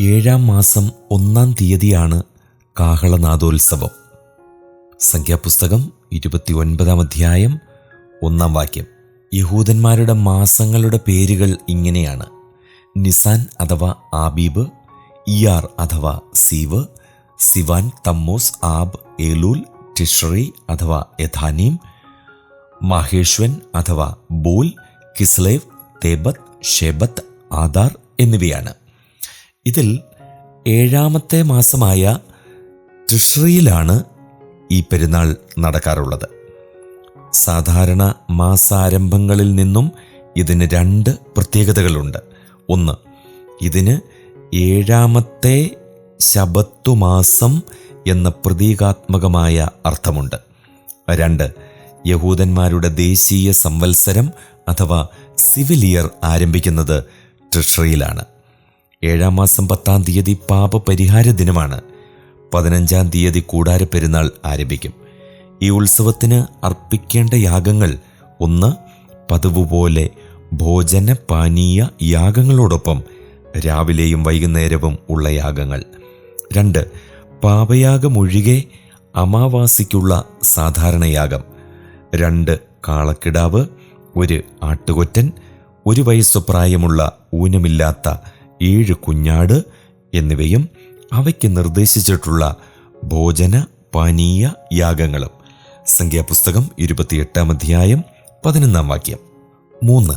ഏഴാം മാസം ഒന്നാം തീയതിയാണ് കാഹളനാദോത്സവം സംഖ്യാപുസ്തകം ഇരുപത്തി ഒൻപതാം അധ്യായം ഒന്നാം വാക്യം. യഹൂദന്മാരുടെ മാസങ്ങളുടെ പേരുകൾ ഇങ്ങനെയാണ്. നിസാൻ അഥവാ ആബീബ് ഇയാർ അഥവാ Ziv Sivan Tammuz Ab Elul Tishri അഥവാ യഥാനീം മഹേഷ്വൻ അഥവാ ബൂൽ കിസ്ലേവ് തേബത്ത് ഷെബത്ത് ആധാർ എന്നിവയാണ്. ഇതിൽ ഏഴാമത്തെ മാസമായ തൃശ്രിയിലാണ് ഈ പെരുന്നാൾ നടക്കാറുള്ളത്. സാധാരണ മാസാരംഭങ്ങളിൽ നിന്നും ഇതിന് രണ്ട് പ്രത്യേകതകളുണ്ട്. ഒന്ന് ഇതിന് ഏഴാമത്തെ ശബത്തുമാസം എന്ന പ്രതീകാത്മകമായ അർത്ഥമുണ്ട്. രണ്ട് യഹൂദന്മാരുടെ ദേശീയ സംവത്സരം അഥവാ സിവിലിയർ ആരംഭിക്കുന്നത് ട്രിഷറിയിലാണ് ഏഴാം മാസം പത്താം തീയതി പാപപരിഹാര ദിനമാണ്. പതിനഞ്ചാം തീയതി കൂടാര പെരുന്നാൾ ആരംഭിക്കും. ഈ ഉത്സവത്തിന് അർപ്പിക്കേണ്ട യാഗങ്ങൾ ഒന്ന് പതിവ് പോലെ ഭോജന പാനീയ യാഗങ്ങളോടൊപ്പം രാവിലെയും വൈകുന്നേരവും ഉള്ള യാഗങ്ങൾ. രണ്ട് പാപയാഗമൊഴികെ അമാവാസിക്കുള്ള സാധാരണ യാഗം. രണ്ട് കാളക്കിടാവ് ഒരു ആട്ടുകൊറ്റൻ ഒരു വയസ്സു പ്രായമുള്ള ഊനമില്ലാത്ത ഏഴ് കുഞ്ഞാട് എന്നിവയും അവയ്ക്ക് നിർദ്ദേശിച്ചിട്ടുള്ള ഭോജന പാനീയ യാഗങ്ങളും. സംഖ്യാപുസ്തകം ഇരുപത്തിയെട്ടാം അധ്യായം പതിനൊന്നാം വാക്യം. മൂന്ന്.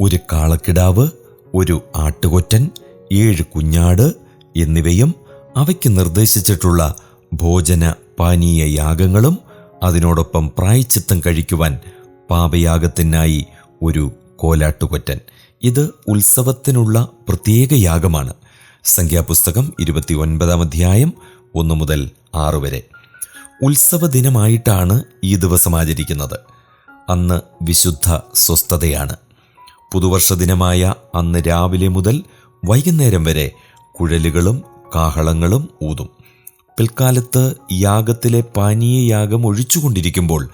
ഒരു കാളക്കിടാവ് ഒരു ആട്ടുകൊറ്റൻ ഏഴ് കുഞ്ഞാട് എന്നിവയും അവയ്ക്ക് നിർദ്ദേശിച്ചിട്ടുള്ള ഭോജന പാനീയ യാഗങ്ങളും അതിനോടൊപ്പം പ്രായച്ചിത്തം കഴിക്കുവാൻ പാപയാഗത്തിനായി ഒരു കോലാട്ടുകൊറ്റൻ. ഇത് ഉത്സവത്തിനുള്ള പ്രത്യേക യാഗമാണ്. സംഖ്യാപുസ്തകം ഇരുപത്തി ഒൻപതാം അധ്യായം ഒന്ന് മുതൽ ആറ് വരെ. ഉത്സവ ദിനമായിട്ടാണ് ഈ ദിവസം ആചരിക്കുന്നത്. അന്ന് വിശുദ്ധ സ്വസ്ഥതയാണ്. പുതുവർഷ ദിനമായ അന്ന് രാവിലെ മുതൽ വൈകുന്നേരം വരെ കുഴലുകളും കാഹളങ്ങളും ഊതും. പിൽക്കാലത്ത് യാഗത്തിലെ പാനീയ യാഗം ഒഴിച്ചുകൊണ്ടിരിക്കുമ്പോൾ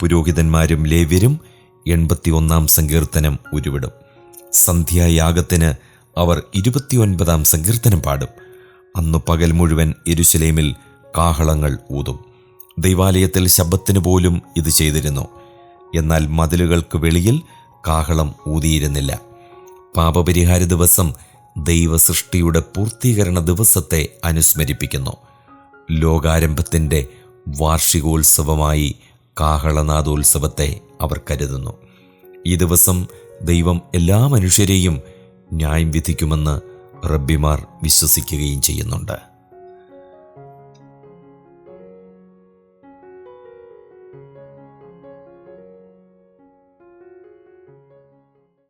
പുരോഹിതന്മാരും ലേവ്യരും എൺപത്തിയൊന്നാം സങ്കീർത്തനം ഉരുവിടും. സന്ധ്യായാഗത്തിന് അവർ ഇരുപത്തിയൊൻപതാം സങ്കീർത്തനം പാടും. അന്നു പകൽ മുഴുവൻ എരുശലേമിൽ കാഹളങ്ങൾ ഊതും. ദൈവാലയത്തിൽ ശബ്ദത്തിന് പോലും ഇത് ചെയ്തിരുന്നു. എന്നാൽ മതിലുകൾക്ക് വെളിയിൽ കാഹളം ഊതിയിരുന്നില്ല. പാപപരിഹാര ദിവസം ദൈവസൃഷ്ടിയുടെ പൂർത്തീകരണ ദിവസത്തെ അനുസ്മരിപ്പിക്കുന്നു. ലോകാരംഭത്തിന്റെ വാർഷികോത്സവമായി കാഹളനാഥോത്സവത്തെ അവർ കരുതുന്നു. ഈ ദിവസം ദൈവം എല്ലാ മനുഷ്യരെയും ന്യായം വിധിക്കുമെന്ന് റബ്ബിമാർ വിശ്വസിക്കുകയും ചെയ്യുന്നുണ്ട്.